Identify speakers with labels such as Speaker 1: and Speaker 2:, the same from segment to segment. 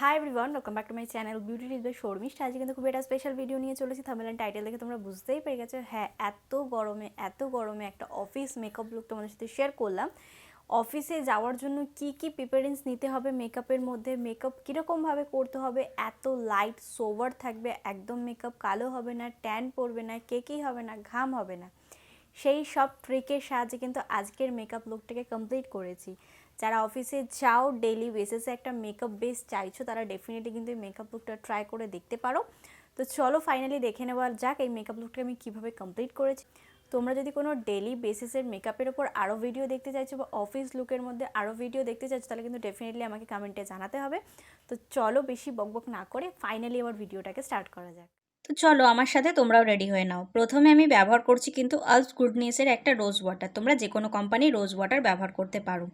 Speaker 1: Hi everyone welcome back to my channel beauty tip by Sharmistha আজকে কিন্তু খুব একটা স্পেশাল ভিডিও নিয়ে চলেছি থামেলেন টাইটেল দেখে তোমরা বুঝতেই পেরে গেছো। হ্যাঁ এত গরমে এত গরমে একটা অফিস মেকআপ লুক তোমাদের সাথে শেয়ার করলাম। অফিসে যাওয়ার জন্য কি কি প্রিপারেন্স নিতে হবে মেকআপের মধ্যে? মেকআপ কীরকমভাবে করতে হবে? এত লাইট সোভার থাকবে, একদম মেকআপ কালো হবে না ট্যান পড়বে না কেকেই হবে না, ঘাম হবে না। সেই সব ট্রিকের সাহায্যে কিন্তু আজকের মেকআপ লুকটাকে কমপ্লিট করেছি। যারা অফিসে যাও ডেলি বেসিসে একটা মেকআপ বেস চাইছো, তারা ডেফিনেটলি কিন্তু এই মেকআপ লুকটা ট্রাই করে দেখতে পারো। তো চলো ফাইনালি দেখে নেওয়া যাক এই মেকআপ লুকটা আমি কীভাবে কমপ্লিট করেছি। তোমরা যদি কোনো ডেলি বেসিসের মেকআপের ওপর আরও ভিডিও দেখতে চাইছো বা অফিস লুকের মধ্যে আরও ভিডিও দেখতে চাইছো, তাহলে কিন্তু ডেফিনেটলি আমাকে কমেন্টে জানাতে হবে। তো চলো বেশি বকবক না করে ফাইনালি আমার ভিডিওটাকে স্টার্ট করা যাক।
Speaker 2: তো চলো আমার সাথে তোমরাও রেডি হয়ে নাও। প্রথমে আমি ব্যবহার করছি কিন্তু আলস গুডনেসের একটা রোজ ওয়াটার তোমরা যে কোনো কোম্পানির রোজ ওয়াটার ব্যবহার করতে পারো।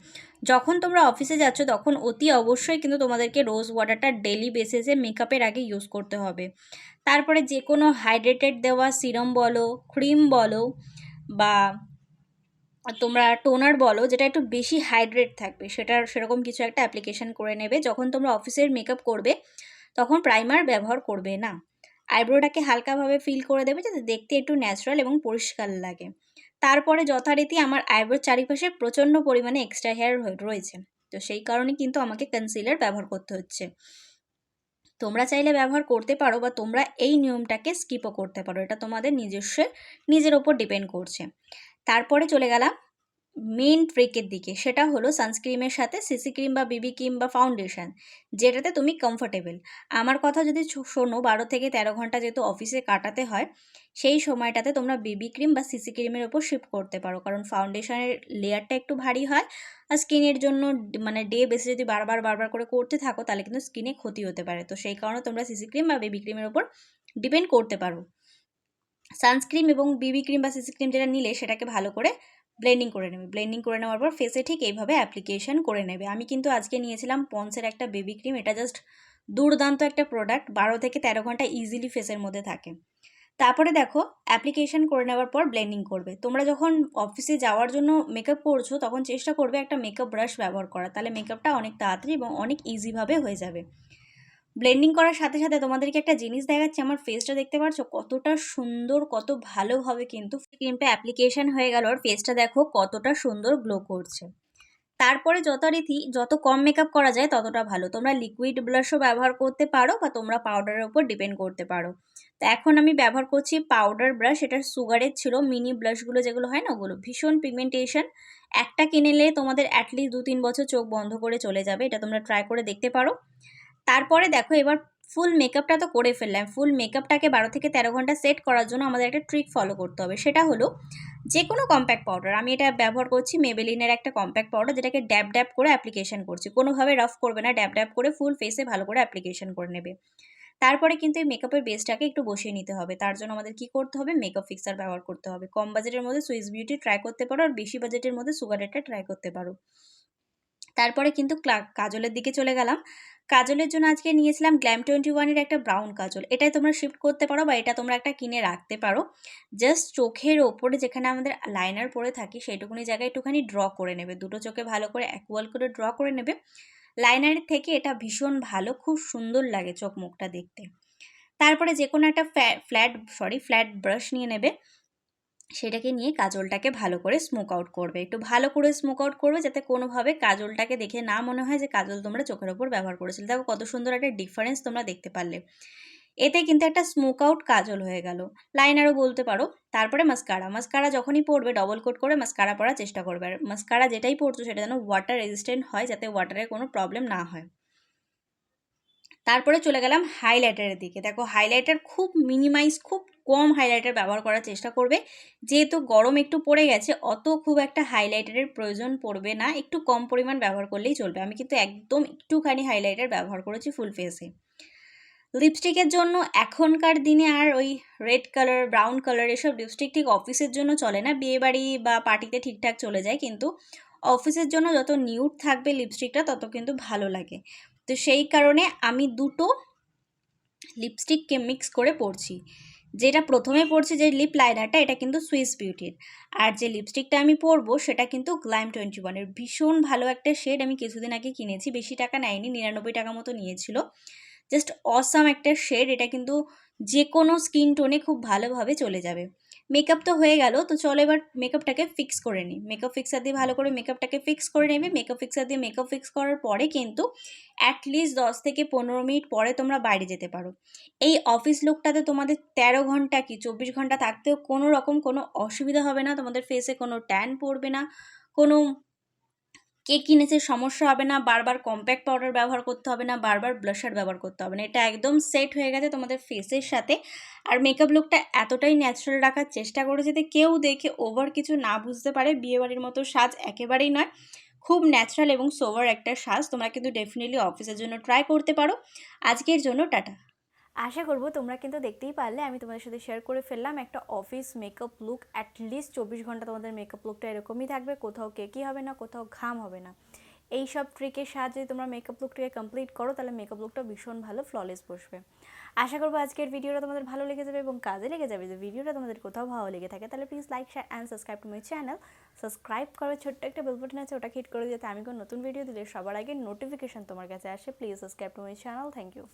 Speaker 2: যখন তোমরা অফিসে যাচ্ছ তখন অতি অবশ্যই কিন্তু তোমাদেরকে রোজ ওয়াটারটা ডেলি বেসিসে মেকআপের আগে ইউজ করতে হবে। তারপরে যে কোনো হাইড্রেটেড দেওয়া সিরাম বলো ক্রিম বলো বা তোমরা টোনার বলো, যেটা একটু বেশি হাইড্রেট থাকবে, সেটার সেরকম কিছু একটা অ্যাপ্লিকেশন করে নেবে। যখন তোমরা অফিসের মেকআপ করবে, তখন প্রাইমার ব্যবহার করবে না। আইব্রোটাকে হালকাভাবে ফিল করে দেবে যাতে দেখতে একটু ন্যাচারাল এবং পরিষ্কার লাগে। তারপরে যথারীতি আমার আইব্রোর চারিপাশে প্রচণ্ড পরিমাণে এক্সট্রা হেয়ার রয়েছে। তো সেই কারণে কিন্তু আমাকে কনসিলার ব্যবহার করতে হচ্ছে। তোমরা চাইলে ব্যবহার করতে পারো বা তোমরা এই নিয়মটাকে স্কিপও করতে পারো। এটা তোমাদের নিজস্ব নিজের ওপর ডিপেন্ড করছে। তারপরে চলে গেলাম মেন ট্রিকের দিকে, সেটা হলো সানস্ক্রিমের সাথে সিসি ক্রিম বা বিবি ক্রিম বা ফাউন্ডেশন যেটাতে তুমি কমফোর্টেবল আমার কথা যদি শোনো, বারো থেকে তেরো ঘণ্টা যেহেতু অফিসে কাটাতে হয়, সেই সময়টাতে তোমরা বিবি ক্রিম বা সিসি ক্রিমের ওপর শিফট করতে পারো। কারণ ফাউন্ডেশনের লেয়ারটা একটু ভারী হয়, আর স্কিনের জন্য মানে ডে বেসে যদি বারবার বারবার করে করতে থাকো, তাহলে কিন্তু স্কিনে ক্ষতি হতে পারে। তো সেই কারণে তোমরা সিসি ক্রিম বা বেবি ক্রিমের ওপর ডিপেন্ড করতে পারো। সানস্ক্রিম এবং বিবি ক্রিম বা সিসি ক্রিম যেটা নিলে, সেটাকে ভালো করে ব্লেন্ডিং করে নেবে। ব্লেন্ডিং করে নেওয়ার পর ফেসে ঠিক এইভাবে অ্যাপ্লিকেশন করে নেবে। আমি কিন্তু আজকে নিয়েছিলাম পন্সের একটা বেবি ক্রিম এটা জাস্ট দুর্দান্ত একটা প্রোডাক্ট বারো থেকে তেরো ঘণ্টা ইজিলি ফেসের মধ্যে থাকে। তারপরে দেখো অ্যাপ্লিকেশন করে নেওয়ার পর ব্লেন্ডিং করবে। তোমরা যখন অফিসে যাওয়ার জন্য মেকআপ করছ, তখন চেষ্টা করবে একটা মেকআপ ব্রাশ ব্যবহার করা তাহলে মেকআপটা অনেক তাড়াতাড়ি এবং অনেক ইজিভাবে হয়ে যাবে। ব্লেন্ডিং করার সাথে সাথে তোমাদেরকে একটা জিনিস দেখাচ্ছি, আমার ফেসটা দেখতে পাচ্ছ কতটা সুন্দর, কত ভালোভাবে কিন্তু ক্রিমটা অ্যাপ্লিকেশন হয়ে গেল। আর ফেসটা দেখো কতটা সুন্দর গ্লো করছে। তারপরে যথারীতি যত কম মেকআপ করা যায় ততটা ভালো। তোমরা লিকুইড ব্লাশও ব্যবহার করতে পারো বা তোমরা পাউডারের উপর ডিপেন্ড করতে পারো। তো এখন আমি ব্যবহার করছি পাউডার ব্রাশ এটা সুগারের ছিল। মিনি ব্লাশগুলো যেগুলো হয় না, ওগুলো ভীষণ পিগমেন্টেশন একটা কিনেলে তোমাদের অ্যাটলিস্ট দু তিন বছর চোখ বন্ধ করে চলে যাবে। এটা তোমরা ট্রাই করে দেখতে পারো। তারপরে দেখো এবার ফুল মেকআপটা তো করে ফেললাম। ফুল মেকআপটাকে বারো থেকে তেরো ঘণ্টা সেট করার জন্য আমাদের একটা ট্রিক ফলো করতে হবে। সেটা হলো যে কোনো কম্প্যাক্ট পাউডার আমি এটা ব্যবহার করছি মেবেলিনের একটা কম্প্যাক্ট পাউডার যেটাকে ড্যাব ড্যাব করে অ্যাপ্লিকেশন করছি। কোনোভাবে রাফ করবে না ড্যাব ড্যাব করে ফুল ফেসে ভালো করে অ্যাপ্লিকেশন করে নেবে। তারপরে কিন্তু এই মেকআপের বেসটাকে একটু বসিয়ে নিতে হবে। তার জন্য আমাদের কি করতে হবে? মেকআপ ফিক্সার ব্যবহার করতে হবে। কম বাজেটের মধ্যে সুইস বিউটি ট্রাই করতে পারো আর বেশি বাজেটের মধ্যে সুগারেরটা ট্রাই করতে পারো। তারপরে কিন্তু কাজলের দিকে চলে গেলাম। কাজলের জন্য আজকে নিয়েছিলাম গ্ল্যাম টোয়েন্টি ওয়ানের একটা ব্রাউন কাজল। এটাই তোমরা শিফট করতে পারো বা এটা তোমরা একটা কিনে রাখতে পারো। জাস্ট চোখের ওপরে যেখানে আমাদের লাইনার পরে থাকি, সেইটুকুনি জায়গায় একটুখানি ড্র করে নেবে। দুটো চোখে ভালো করে অ্যাকুয়াল করে ড্র করে নেবে। লাইনারের থেকে এটা ভীষণ ভালো, খুব সুন্দর লাগে চোখ মুখটা দেখতে। তারপরে যে কোনো একটা ফ্ল্যাট সরি ফ্ল্যাট ব্রাশ নিয়ে নেবে। সেটাকে নিয়ে কাজলটাকে ভালো করে স্মোক আউট করবে। একটু ভালো করে স্মোক আউট করবে যাতে কোনোভাবে কাজলটাকে দেখে না মনে হয় যে কাজল তোমরা চোখের ওপর ব্যবহার করেছিলে। দেখো কত সুন্দর একটা ডিফারেন্স তোমরা দেখতে পারলে। এতে কিন্তু একটা স্মোক আউট কাজল হয়ে গেল। লাইনারও বলতে পারো। তারপরে মাস্কারা মাস্কারা যখনই পড়বে ডবল কোট করে মাস্কারা পরার চেষ্টা করবে। আর মাস্কারা যেটাই পড়ছো সেটা যেন ওয়াটার রেজিস্ট্যান্ট হয়, যাতে ওয়াটারের কোনো প্রবলেম না হয়। তারপরে চলে গেলাম হাইলাইটারের দিকে। দেখো হাইলাইটার খুব মিনিমাইজ খুব কম হাইলাইটার ব্যবহার করার চেষ্টা করবে। যেহেতু গরম একটু পড়ে গেছে, অত খুব একটা হাইলাইটারের প্রয়োজন পড়বে না। একটু কম পরিমাণ ব্যবহার করলেই চলবে। আমি কিন্তু একদম একটুখানি হাইলাইটার ব্যবহার করেছি ফুল ফেসে লিপস্টিকের জন্য এখনকার দিনে আর ওই রেড কালার ব্রাউন কালার এসব লিপস্টিক ঠিক অফিসের জন্য চলে না। বিয়েবাড়ি বা পার্টিতে ঠিকঠাক চলে যায়। কিন্তু অফিসের জন্য যত নিউট থাকবে লিপস্টিকটা তত কিন্তু ভালো লাগে। তো সেই কারণে আমি দুটো লিপস্টিককে মিক্স করে পরছি। যেটা প্রথমে পড়ছে যে লিপ লাইনারটা এটা কিন্তু সুইস বিউটির আর যে লিপস্টিকটা আমি পরবো, সেটা কিন্তু গ্ল্যাম টোয়েন্টি ওয়ানের ভীষণ ভালো একটা শেড আমি কিছুদিন আগে কিনেছি, বেশি টাকা নেয়নি, নিরানব্বই টাকা মতো নিয়েছিল। জাস্ট অসাম একটা শেড এটা কিন্তু যে কোনো স্কিন টোনে খুব ভালোভাবে চলে যাবে। মেকআপ তো হয়ে গেল, তো চলো এবার মেকআপটাকে ফিক্স করে নিই। মেকআপ ফিক্সার দিয়ে ভালো করে মেকআপটাকে ফিক্স করে নেবে। মেকআপ ফিক্সার দিয়ে মেকআপ ফিক্স করার পরে কিন্তু অ্যাটলিস্ট দশ থেকে পনেরো মিনিট পরে তোমরা বাইরে যেতে পারো। এই অফিস লোকটাতে তোমাদের তেরো ঘণ্টা কি চব্বিশ ঘণ্টা থাকতেও কোনো রকম কোনো অসুবিধা হবে না। তোমাদের ফেসে কোনো ট্যান পড়বে না, কোনো কে কিনেছে সমস্যা হবে না, বারবার কম্প্যাক্ট পাউডার ব্যবহার করতে হবে না, বারবার ব্লাশার ব্যবহার করতে হবে না। এটা একদম সেট হয়ে গেছে তোমাদের ফেসের সাথে। আর মেকআপ লুকটা এতটাই ন্যাচারাল রাখার চেষ্টা করে যাতে কেউ দেখে ওভার কিছু না বুঝতে পারে। বিয়েবাড়ির মতো সাজ একেবারেই নয়। খুব ন্যাচারাল এবং সোভার একটা সাজ। তোমরা কিন্তু ডেফিনেটলি অফিসের জন্য ট্রাই করতে পারো। আজকের জন্য টাটা।
Speaker 1: আশা করব তোমরা কিন্তু দেখতেই পারলে, আমি তোমাদের সাথে শেয়ার করে ফেললাম একটা অফিস মেকআপ লুক অ্যাটলিস্ট চব্বিশ ঘণ্টা তোমাদের মেকআপ লুকটা এরকমই থাকবে, কোথাও কেকি হবে না, কোথাও ঘাম হবে না। এই সব ট্রিকের সাহায্যে তোমরা মেকআপ লুকটাকে কমপ্লিট করো, তাহলে মেকআপ লুকটা ভীষণ ভালো ফ্ললেস বসবে। আশা করব আজকের ভিডিওটা তোমাদের ভালো লেগে যাবে এবং কাজে লেগে যাবে। যদি ভিডিওটা তোমাদের কোথাও ভালো লেগে থাকে, তাহলে please like share and subscribe to my channel subscribe করো, ছোট্ট একটা বেল বাটন আছে, ওটা হিট করে দিতে আমি কোনো নতুন ভিডিও দিলে সবার আগে নোটিফিকেশান তোমার কাছে আসে। Please subscribe to my channel thank you